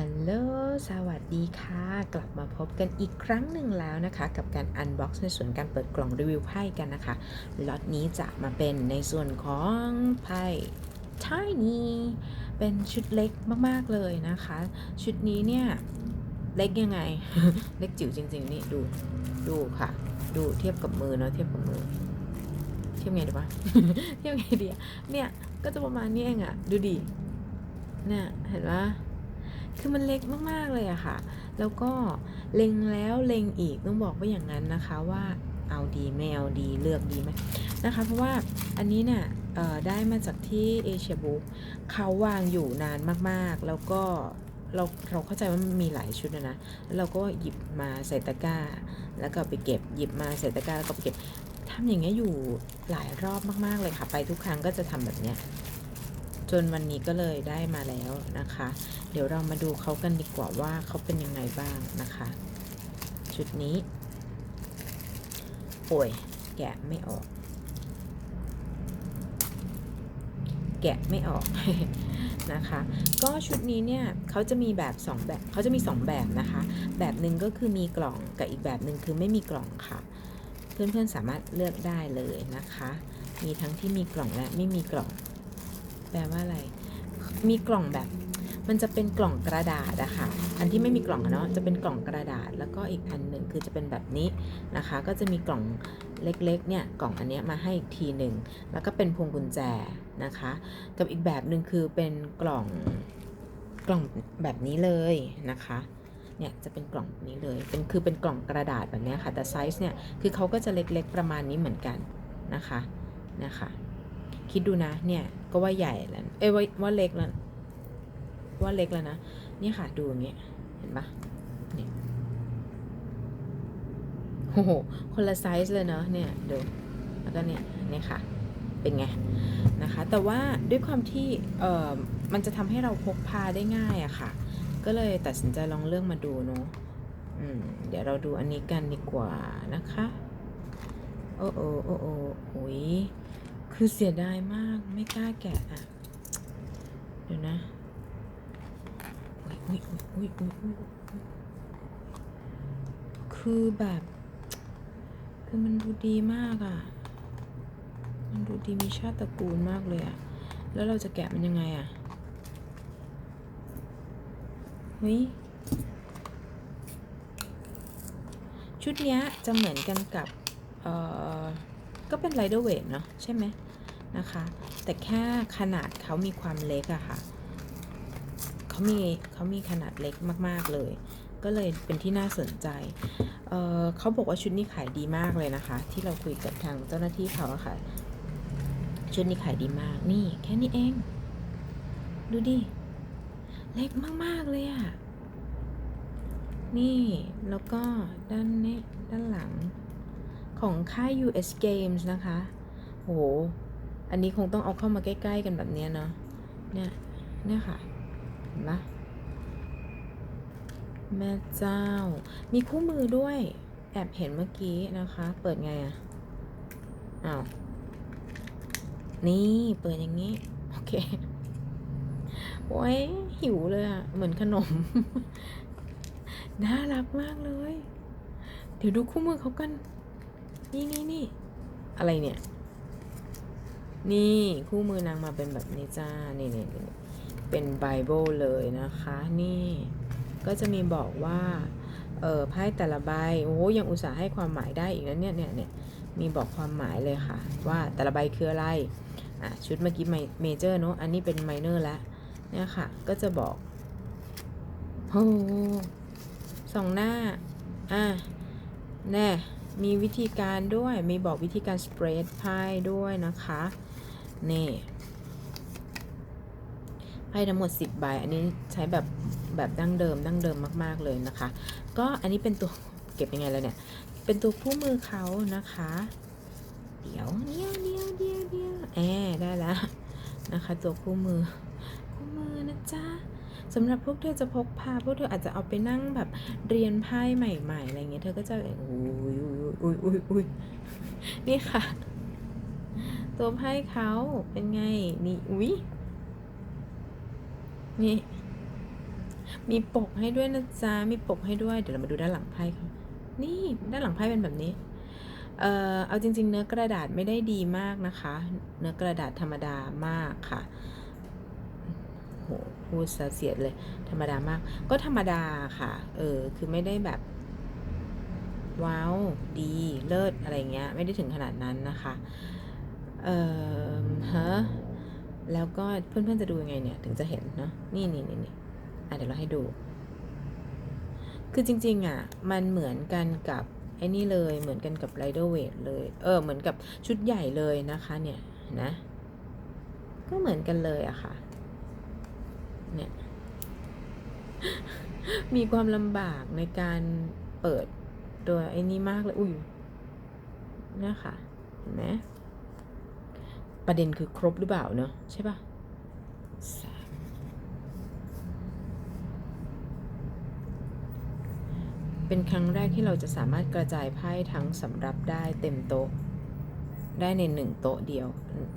ฮัลโหล สวัสดีค่ะ กลับมาพบกันอีกครั้งหนึ่งแล้วนะคะ กับการอันบ็อกซ์ในส่วนการเปิดกล่องรีวิวไพ่กันนะคะ ล็อตนี้จะมาเป็นในส่วนของไพ่ Tiny เป็นชุดเล็กมากๆเลยนะคะ ชุดนี้เนี่ย เล็กยังไง เล็กจิ๋วจริง ๆ นี่ดู ดูค่ะ ดูเทียบกับมือเนาะ เทียบกับมือ เทียบไงดีวะ เทียบไงดีเนี่ย ก็จะประมาณนี้เองอะดูดิ เนี่ย เห็นปะ คือมันเล็กมากๆเลยอะค่ะ แล้วก็เล็งแล้วเล็งอีกต้องบอกว่าอย่างนั้นนะคะว่าเอาดีไม่เอาดีเลือกดีไหมนะคะ เพราะว่าอันนี้เนี่ยได้มาจากที่เอเชียบุ๊กเขาวางอยู่นานมากๆ แล้วก็เราเราเข้าใจว่ามันมีหลายชุดนะนะแล้วเราก็หยิบมาใส่ตะกร้า แล้วก็ไปเก็บหยิบมาใส่ตะกร้าแล้วก็ไปเก็บทำอย่างเงี้ยอยู่หลายรอบมากๆเลยค่ะ ไปทุกครั้งก็จะทำแบบเนี้ย จนวันนี้ก็เลยได้มาแล้วนะคะ เดี๋ยวเรามาดูเขากันดีกว่าว่าเขาเป็นยังไงบ้างนะคะ ชุดนี้ โอ้ย แกะไม่ออก แกะไม่ออกนะคะ ก็ชุดนี้เนี่ยเขาจะมีแบบ 2 แบบเขาจะมี 2 แบบนะคะ แบบหนึ่งก็คือมีกล่องกับอีกแบบหนึ่งคือไม่มีกล่องค่ะ เพื่อนๆสามารถเลือกได้เลยนะคะ มีทั้งที่มีกล่องและไม่มีกล่อง แปลว่าอะไร มีกล่องแบบ มันจะเป็นกล่องกระดาษอะค่ะอันที่ไม่มีกล่องเนาะ จะเป็นกล่องกระดาษ แล้วก็อีกอันหนึ่งคือจะเป็นแบบนี้นะคะ ก็จะมีกล่องเล็กๆ เนี่ย กล่องอันเนี้ยมาให้อีกทีหนึ่ง แล้วก็เป็นพวงกุญแจนะคะ กับอีกแบบหนึ่งคือเป็นกล่อง กล่องแบบนี้เลยนะคะเนี่ยจะเป็นกล่องนี้เลย เป็นคือเป็นกล่องกระดาษแบบนี้ค่ะ แต่ไซส์เนี่ย คือเขาก็จะเล็กๆประมาณนี้เหมือนกันนะคะ นะคะ คิดดูนะ เนี่ย ก็ว่าใหญ่แล้ว เอ้ยว่าว่าเล็กแล้ว ว่าเล็กแล้วนะ นี่ค่ะดูอย่างเงี้ย เห็นปะเนี่ยโอ้โห คนละไซส์เลยเนาะ เนี่ยดูแล้วก็เนี่ย เนี่ยค่ะ เป็นไงนะคะ แต่ว่าด้วยความที่เอ่อมันจะทำให้เราพกพาได้ง่ายอะค่ะ ก็เลยตัดสินใจลองเลือกมาดูเนาะเดี๋ยวเราดูอันนี้กันดีกว่านะคะ โอ้โอ้โอ้โอ้โอ้ย คือเสียดายมากไม่กล้าแกะอะ เดี๋ยวนะอุ้ยอุ้ยอุ้ยอุ้ยอุ้ยคือแบบ คือมันดูดีมากอะ มันดูดีมีชาติตระกูลมากเลยอะ แล้วเราจะแกะมันยังไงอะเฮ้ยชุดเนี้ยจะเหมือนกันกับ เอ่อ ก็เป็นไรเดอร์เวทเนาะใช่ไหม นะคะ แต่แค่ขนาดเขามีความเล็กอะค่ะเขามีเขามีขนาดเล็กมาก ๆ เลย ก็เลยเป็นที่น่าสนใจเเขาบอกว่าชุดนี้ขายดีมากเลยนะคะ ที่เราคุยกับทางเจ้าหน้าที่เขาอะค่ะ ชุดนี้ขายดีมาก นี่แค่นี้เอง ดูดิ เล็กมาก ๆ เลยอะนี่แล้วก็ด้านนี้ด้านหลังของค่าย US Games นะคะ โห อันนี้คงต้องเอาเข้ามาใกล้ ๆ กันแบบนี้เนาะเนี่ยเนี่ยค่ะเห็นปะแม่เจ้า มีคู่มือด้วย แอบเห็นเมื่อกี้นะคะ เปิดไงอะอ้าวนี่เปิดอย่างนี้ โอเคโอ้ยหิวเลยอะเหมือนขนม น่ารักมากเลย เดี๋ยวดูคู่มือเขากัน นี่นี่นี่อะไรเนี่ย นี่คู่มือนางมาเป็นแบบนี้จ้า นี่นี่นเป็นไบเบิลเลยนะคะ นี่ก็จะมีบอกว่าเออไพ่แต่ละใบโอ้ยังอุตส่าห์ให้ความหมายได้อีกนะเนี่ยเนี่ยเนี่ยมีบอกความหมายเลยค่ะ ว่าแต่ละใบคืออะไรอะชุดเมื่อกี้เมเจอร์เนอะอันนี้เป็นไมเนอร์แล้วเนี่ยค่ะ ก็จะบอกโอ้สองหน้าอะแน่มีวิธีการด้วย มีบอกวิธีการสเปรดไพ่ด้วยนะคะ นี่ไพ่ทั้งหมด 10 ใบ อันนี้ใช้แบบแบบดั้งเดิมดั้งเดิมมากๆเลยนะคะ ก็อันนี้เป็นตัวเก็บยังไงแล้วเนี่ย เป็นตัวคู่มือเขานะคะ เดี๋ยวเดียวเดียวเดียวเดียวแอบได้แล้วนะคะ ตัวคู่มือ คู่มือนะจ๊ะสำหรับพวกเธอจะพกพาพวกเธออาจจะเอาไปนั่งแบบเรียนไพ่ใหม่ๆอะไรเงี้ยเธอก็จะอุ้ยอุ้ยอุ้ยอุ้ยนี่ค่ะ ตัวไพ่เขาเป็นไง นี่อุ้ยนี่ มีปกให้ด้วยนะจ๊ะ มีปกให้ด้วย เดี๋ยวเรามาดูด้านหลังไพ่เขานี่ด้านหลังไพ่เป็นแบบนี้ เอ่อ เอาจริง ๆ เนื้อกระดาษไม่ได้ดีมากนะคะ เนื้อกระดาษธรรมดามากค่ะโหพูดเสียดเลย ธรรมดามาก ก็ธรรมดาค่ะ เออ คือไม่ได้แบบ ว้าว ดี เลิศ อะไรเงี้ย ไม่ได้ถึงขนาดนั้นนะคะ เอ่อฮะแล้วก็เพื่อนๆจะดูยังไงเนี่ยถึงจะเห็นเนาะนี่นี่นี่นี่อะเดี๋ยวเราให้ดู คือจริงๆอะมันเหมือนกันกับไอ้นี่เลยเหมือนกันกับ rider weight เลยเออเหมือนกับชุดใหญ่เลยนะคะเนี่ยนะก็เหมือนกันเลยอะค่ะเนี่ยมีความลำบากในการเปิดตัวไอ้นี้มากเลยอุ้ยนี่ค่ะเห็นไหม ประเด็นคือครบหรือเปล่าเนอะใช่ปะสามเป็นครั้งแรกที่เราจะสามารถกระจายไพ่ทั้งสำรับได้เต็มโต๊ะ ได้ในหนึ่งโต๊ะเดียว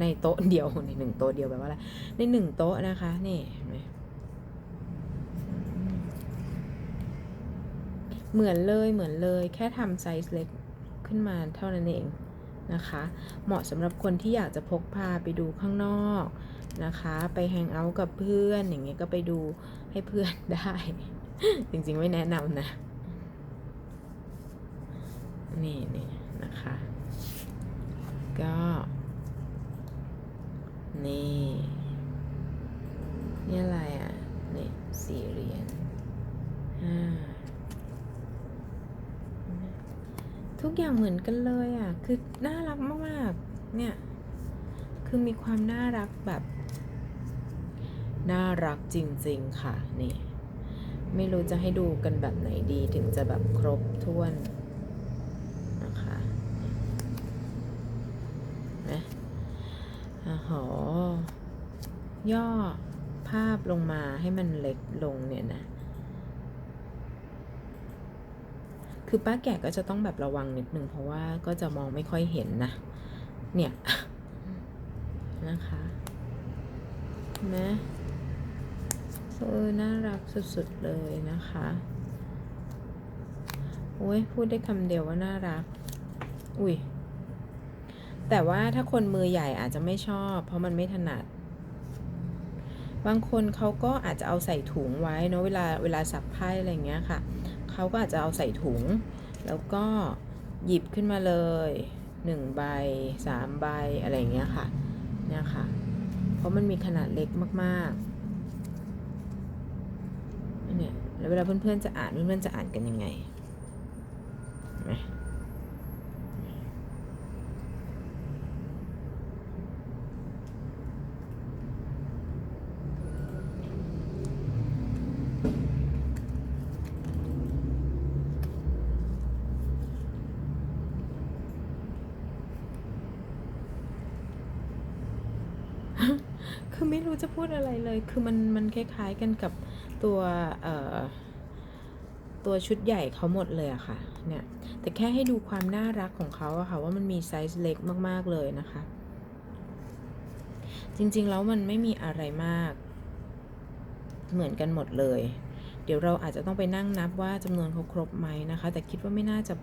ในโต๊ะเดียวในหนึ่งโต๊ะเดียวแปลว่าอะไรในหนึ่งโต๊ะนะคะนี่เห็นไหมเหมือนเลยเหมือนเลย แค่ทำไซส์เล็กขึ้นมาเท่านั้นเอง นะคะ เหมาะสำหรับคนที่อยากจะพกพาไปดูข้างนอกนะคะ ไปแฮงเอาท์กับเพื่อนอย่างเงี้ยก็ไปดูให้เพื่อนได้ จริงๆไม่แนะนำนะ นี่นี่นะคะ ก็ นี่ นี่อะไรอะ นี่สี่เหรียญห้าทุก อย่างเหมือนกันเลยอะ คือน่ารักมากๆ เนี่ย คือมีความน่ารักแบบ น่ารักจริง ๆ ค่ะ นี่ ไม่รู้จะให้ดูกันแบบไหนดีถึงจะแบบครบถ้วนนะคะนะอ๋อย่อภาพลงมาให้มันเล็กลงเนี่ยนะ คือป้าแก่ก็จะต้องแบบระวังนิดนึงเพราะว่าก็จะมองไม่ค่อยเห็นนะ เนี่ยนะคะนะเออน่ารักสุดๆเลยนะคะโอ้ยพูดได้คำเดียวว่าน่ารัก อุ้ยแต่ว่าถ้าคนมือใหญ่อาจจะไม่ชอบ เพราะมันไม่ถนัด บางคนเขาก็อาจจะเอาใส่ถุงไว้เนอะเวลาเวลาสับไพ่อะไรเงี้ยค่ะ เขาก็อาจจะเอาใส่ถุง แล้วก็หยิบขึ้นมาเลยหนึ่งใบสามใบอะไรอย่างเงี้ยค่ะเนี่ยค่ะ เพราะมันมีขนาดเล็กมากๆเนี่ยแล้วเวลาเพื่อนๆจะอ่านเพื่อนๆจะอ่านกันยังไง คือไม่รู้จะพูดอะไรเลย คือมันมันคล้ายๆกันกับตัวเอ่อตัวชุดใหญ่เขาหมดเลยอะค่ะ เนี่ย แต่แค่ให้ดูความน่ารักของเขาอะค่ะ ว่ามันมีไซส์เล็กมากๆเลยนะคะ จริงๆแล้วมันไม่มีอะไรมาก เหมือนกันหมดเลย เดี๋ยวเราอาจจะต้องไปนั่งนับว่าจำนวนเขาครบไหมนะคะ แต่คิดว่าไม่น่าจะ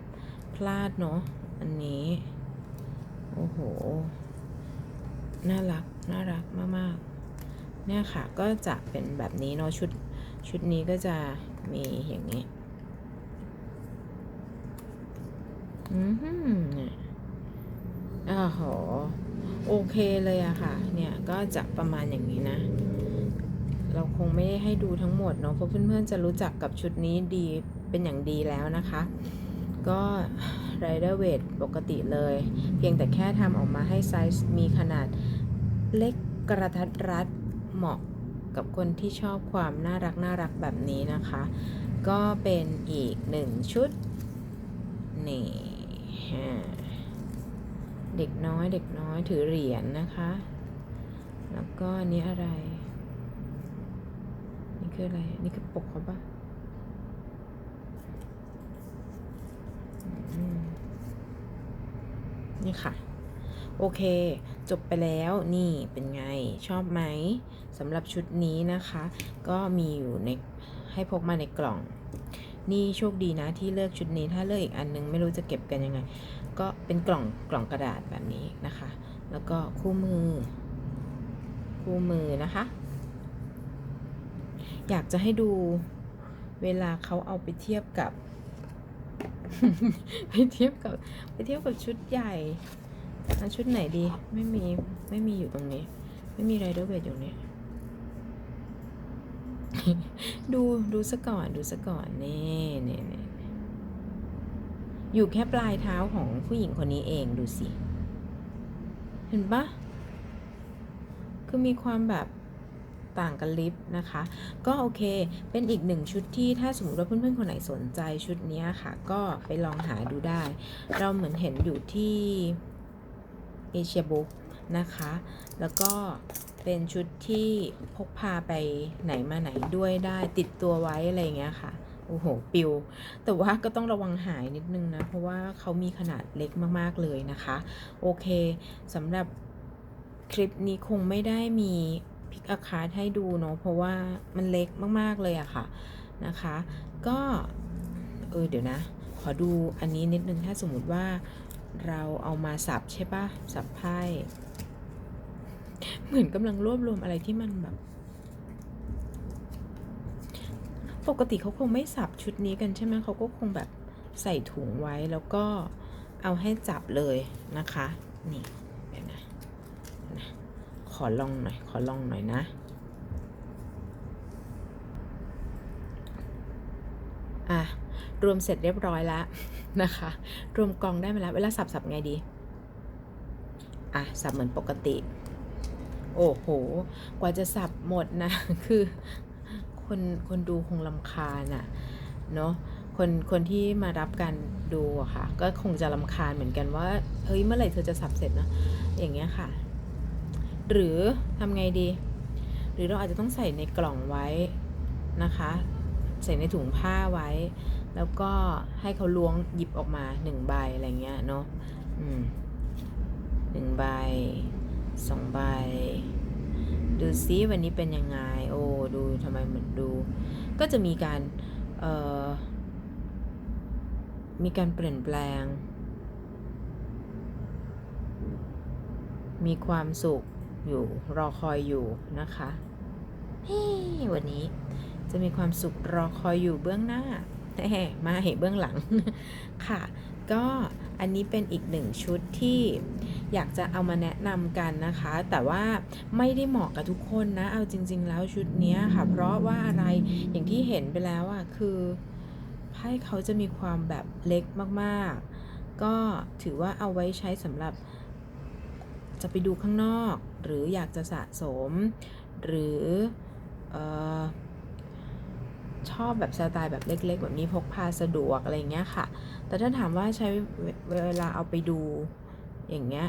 พลาดเนาะ อันนี้ โอ้โห น่ารักน่ารักมากๆ เนี่ยค่ะก็จะเป็นแบบนี้เนาะชุดชุดนี้ก็จะมีอย่างนี้อือหอเนี่ยอ้าวโหโอเคเลยอะค่ะ เนี่ยก็จะประมาณอย่างนี้นะ เราคงไม่ได้ให้ดูทั้งหมดเนาะเพราะเพื่อนๆจะรู้จักกับชุดนี้ดีเป็นอย่างดีแล้วนะคะ ก็ rider w e i g h ปกติเลย เพียงแต่แค่ทำออกมาให้ไซส์มีขนาดเล็กกระทัดรัดเหมาะกับคนที่ชอบความน่ารักน่ารักแบบนี้นะคะ ก็เป็นอีกหนึ่งชุด นี่ฮะเด็กน้อยเด็กน้อยถือเหรียญนะคะ แล้วก็อันนี้อะไร นี่คืออะไร นี่คือปกเขาปะอืมนี่ ค่ะ โอเค จบไปแล้วนี่เป็นไงชอบไหมสำหรับชุดนี้นะคะ ก็มีอยู่ในให้พกมาในกล่อง นี่โชคดีนะที่เลือกชุดนี้ถ้าเลือกอีกอันนึงไม่รู้จะเก็บกันยังไง ก็เป็นกล่องกล่องกระดาษแบบนี้นะคะ แล้วก็คู่มือ คู่มือนะคะ อยากจะให้ดูเวลาเขาเอาไปเทียบกับ ไปเทียบกับไปเทียบกับชุดใหญ่ชุดไหนดี ไม่มี ไม่มีอยู่ตรงนี้ ไม่มีไรเดอร์เวทอยู่เนี่ยดูดูซะก่อนดูซะก่อนนี่นี่นี่อยู่แค่ปลายเท้าของผู้หญิงคนนี้เองดูสิ เห็นปะคือมีความแบบ ต่างกันลิฟนะคะ ก็โอเค เป็นอีกหนึ่งชุดที่ถ้าสมมติว่าเพื่อนๆคนไหนสนใจชุดนี้ค่ะ ก็ไปลองหาดูได้ เราเหมือนเห็นอยู่ที่เอเชียบุ๊กนะคะ แล้วก็เป็นชุดที่พกพาไปไหนมาไหนด้วยได้ติดตัวไว้อะไรเงี้ยค่ะโอ้โห ปิว แต่ว่าก็ต้องระวังหายนิดนึงนะ เพราะว่าเขามีขนาดเล็กมาก ๆ เลยนะคะ โอเคสำหรับคลิปนี้คงไม่ได้มี พิกอาคาร์ให้ดูเนาะเพราะว่ามันเล็กมากๆเลยอะค่ะนะคะ ก็เออเดี๋ยวนะ ขอดูอันนี้นิดนึงถ้าสมมติว่าเราเอามาสับใช่ปะสับไพ่เหมือนกำลังรวบรวมอะไรที่มันแบบ ปกติเขาคงไม่สับชุดนี้กันใช่ไหมเขาก็คงแบบใส่ถุงไว้แล้วก็เอาให้จับเลยนะคะ นี่ ขอลองหน่อย ขอลองหน่อยนะ อะ รวมเสร็จเรียบร้อยแล้วนะคะ รวมกองได้มาแล้ว เวลาสับสับไงดี อะ สับเหมือนปกติ โอ้โห กว่าจะสับหมดนะ คือ คนคนดูคงลำคาญอะเนาะคนคนที่มารับการดูอะค่ะ ก็คงจะลำคาญเหมือนกันว่า เฮ้ย เมื่อไหร่เธอจะสับเสร็จนะ อย่างเงี้ยค่ะ หรือทำไงดี หรือเราอาจจะต้องใส่ในกล่องไว้นะคะ ใส่ในถุงผ้าไว้ แล้วก็ให้เขาล้วงหยิบออกมาหนึ่งใบอะไรเงี้ยเนาะอืมหนึ่งใบสองใบ ดูซิวันนี้เป็นยังไง โอ้ดูทำไมเหมือนดู ก็จะมีการเอ่อมีการเปลี่ยนแปลง มีความสุข อยู่รอคอยอยู่นะคะเฮ้วันนี้จะมีความสุขรอคอยอยู่เบื้องหน้าแหมมาเห็นเบื้องหลังค่ะ ก็อันนี้เป็นอีกหนึ่งชุดที่อยากจะเอามาแนะนำกันนะคะ แต่ว่าไม่ได้เหมาะกับทุกคนนะ เอาจริง ๆ แล้วชุดนี้ค่ะ เพราะว่าอะไรอย่างที่เห็นไปแล้วอะคือไพ่เขาจะมีความแบบเล็กมากๆ ก็ถือว่าเอาไว้ใช้สำหรับ จะไปดูข้างนอก หรืออยากจะสะสม หรือออชอบแบบสไตล์แบบเล็ก ๆ แบบนี้พกพาสะดวกอะไรเงี้ยค่ะ แต่ถ้าถามว่าใช้เวเวลาเอาไปดูอย่างเงี้ย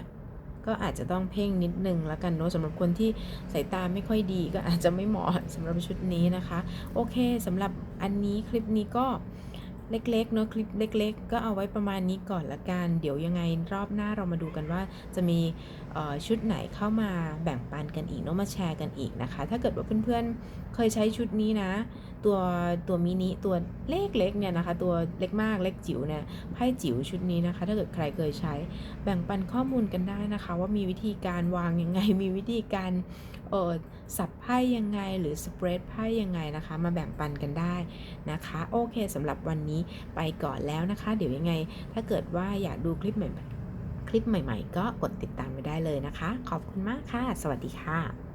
ก็อาจจะต้องเพ่งนิดนึงแล้วกันเนอะสำหรับคนที่สายตาไม่ค่อยดีก็อาจจะไม่เหมาะสำหรับชุดนี้นะคะ โอเคสำหรับอันนี้คลิปนี้ก็ เล็กๆเนอะคลิปเล็ก ๆ ก็เอาไว้ประมาณนี้ก่อนละกัน เดี๋ยวยังไงรอบหน้าเรามาดูกันว่าจะมีชุดไหนเข้ามาแบ่งปันกันอีกเนอะมาแชร์กันอีกนะคะ ถ้าเกิดว่าเพื่อนๆเคยใช้ชุดนี้นะ ตัวตัวมินิตัวเล็กๆเนี่ยนะคะ ตัวเล็กมากเล็กจิ๋วเนี่ยไพ่จิ๋วชุดนี้นะคะ ถ้าเกิดใครเคยใช้แบ่งปันข้อมูลกันได้นะคะ ว่ามีวิธีการวางยังไงมีวิธีการ เออสับไพ่ยังไงหรือสเปรดไพ่ยังไงนะคะ มาแบ่งปันกันได้นะคะ โอเคสำหรับวันนี้ไปก่อนแล้วนะคะ เดี๋ยวยังไง ถ้าเกิดว่าอยากดูคลิปใหม่คลิปใหม่ ๆ ก็กดติดตามไปได้เลยนะคะ ขอบคุณมากค่ะ สวัสดีค่ะ